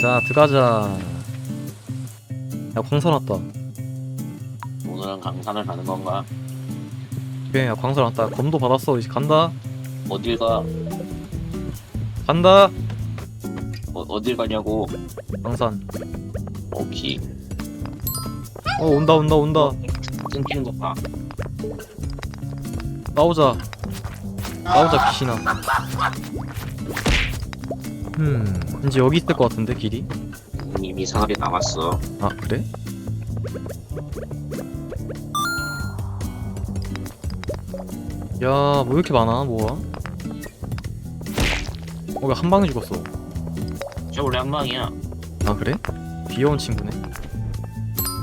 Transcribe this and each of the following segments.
자 들어가자 야 광선 왔다 오늘은 강산을 가는 건가? 그래 야 광선 왔다 검도 받았어 이제 간다 어딜 가? 간다 어, 어딜 가냐고? 광산 오케이. 어 온다 온다 온다 끊기는 거 봐. 나오자 나오자 귀신아 음. 이제 여기 있을 것 같은데 길이? 이미 사업이 나왔어. 아 그래? 야 뭐 이렇게 많아 뭐야 어, 왜 한 방에 죽었어. 저 원래 한 방이야. 아 그래? 귀여운 친구네.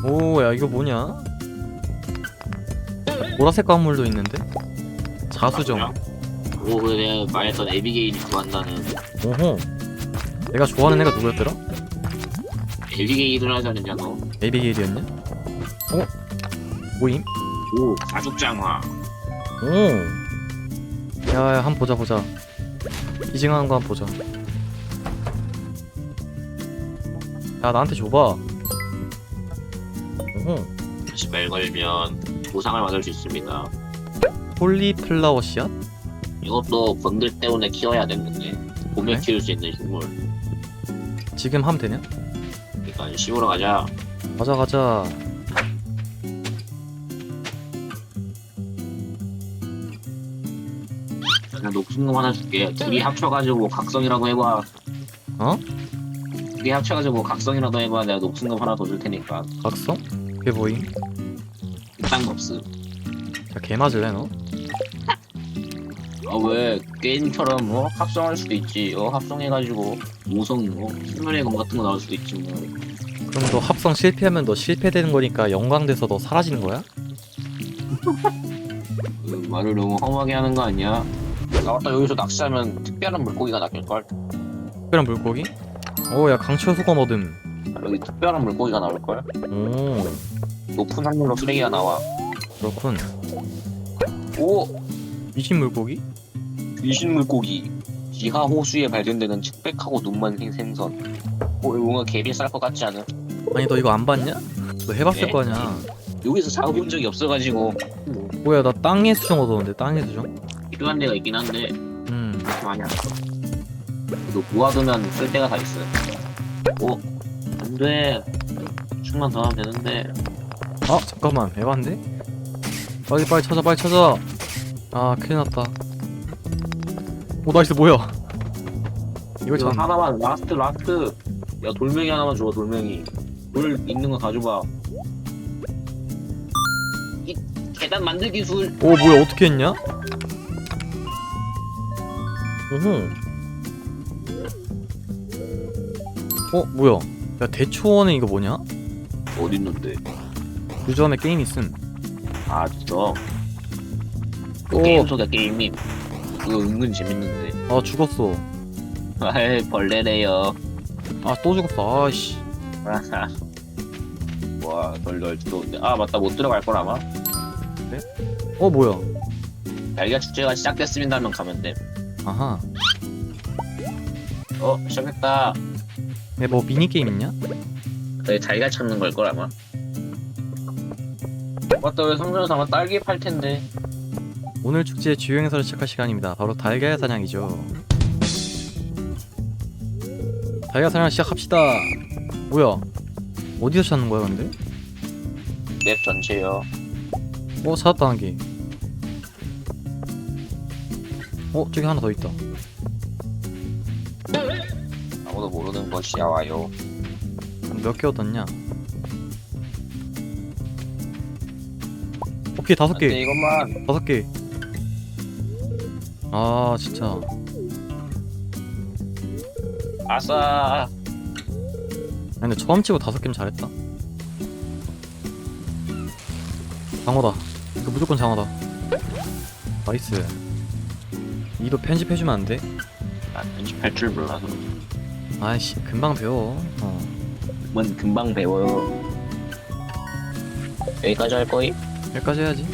오 야 이거 뭐냐? 보라색 광물도 있는데? 자수정. 오, 그래 말했던 에비게일이 구한다는. 오호 내가 좋아하는 애가 누구였더라? 에비게일을 하자느냐 너. 에비게일이었냐? 어? 모임? 오, 가죽장화. 오 야 야 한 번 보자 보자 이징하는 거 한 번 보자 야 나한테 줘봐 오호 다시 말 걸면 보상을 받을 수 있습니다. 폴리플라워 씨앗? 이것도 건들 때문에 키워야 되는데 봄에 그래? 키울 수 있는 식물. 지금 하면 되냐? 그러니까 씌우러 가자. 가자 가자 그냥 녹슨금 하나 줄게. 둘이 합쳐가지고 각성이라도 해봐. 어? 둘이 합쳐가지고 각성이라도 해봐. 내가 녹슨금 하나 더 줄 테니까. 각성? 그게 뭐임? 딴거 없음. 야 개맞을래 너? 아 왜 게임처럼 뭐 합성할 수도 있지. 어 합성해가지고 모성 뭐 수면의 검 같은 거 나올 수도 있지 뭐. 그럼 너 합성 실패하면 너 실패되는 거니까 영광돼서 너 사라지는 거야? 그 말을 너무 험하게 하는 거 아니야? 나 왔다 여기서 낚시하면 특별한 물고기가 낚일걸? 특별한 물고기? 오야 강철 수건 얻음 여기 특별한 물고기가 나올걸? 오 높은 확률로 쓰레기가 나와. 그렇군 오! 미신 물고기? 귀신 물고기. 지하 호수에 발견되는 측백하고 눈만 생 생선. 오, 이거 뭔가 개비 쌀 것 같지 않아? 아니 너 이거 안 봤냐? 너 해봤을 네. 거 아니야 여기서 작업해본 적이 없어가지고 뭐야 나 땅의 수정 얻었는데 땅의 수정? 필요한 데가 있긴 한데 음 많이 안 써. 그래도 모아두면 쓸 데가 다 있어요. 오, 안 돼. 충만 더 하면 되는데. 아 잠깐만 에반데? 빨리 빨리 찾아 빨리 찾아 아 큰일 났다 오 나이스 뭐야 이거 찾 하나만 라스트 라스트. 야 돌멩이 하나만 줘 돌멩이. 돌 있는 거 가져봐. 이 계단 만들기 술. 오 뭐야 어떻게 했냐? 오호 어 뭐야 야 대초원에 이거 뭐냐? 유저 안에 게임 있음 아 진짜. 그 오. 게임 속의 게임이 그거 은근 재밌는데. 아 죽었어 아이 벌레래요. 아 또 죽었어 아씨 와 덜덜 들어온데. 아 맞다 못 들어갈 걸 아마. 어 뭐야 달걀 축제가 시작됐습니다 하면 가면 돼. 아하 어 시작했다. 얘뭐 미니게임 있냐? 저희 달걀 찾는 걸 걸 아마. 맞다 왜 성전에서 아마 딸기 팔 텐데. 오늘 축제의 주요 행사를 시작할 시간입니다 바로 달걀 사냥이죠 달걀 사냥 시작합시다 뭐야 어디서 찾는 거야 근데? 맵 전체요. 어 찾았다 한 개 어 저기 하나 더 있다 아무도 모르는 것이야 와요. 몇 개 얻었냐? 오케이 다섯 안 돼 개 이것만. 다섯 개. 아 진짜 아싸. 아 근데 처음 치고 다섯 개면 잘했다 장어다 이거 무조건 장어다 나이스 이도 편집해주면 안 돼? 나 편집할 줄 몰라서. 아이씨 금방 배워 어 뭔 금방 배워요. 여기까지 할 거임? 여기까지 해야지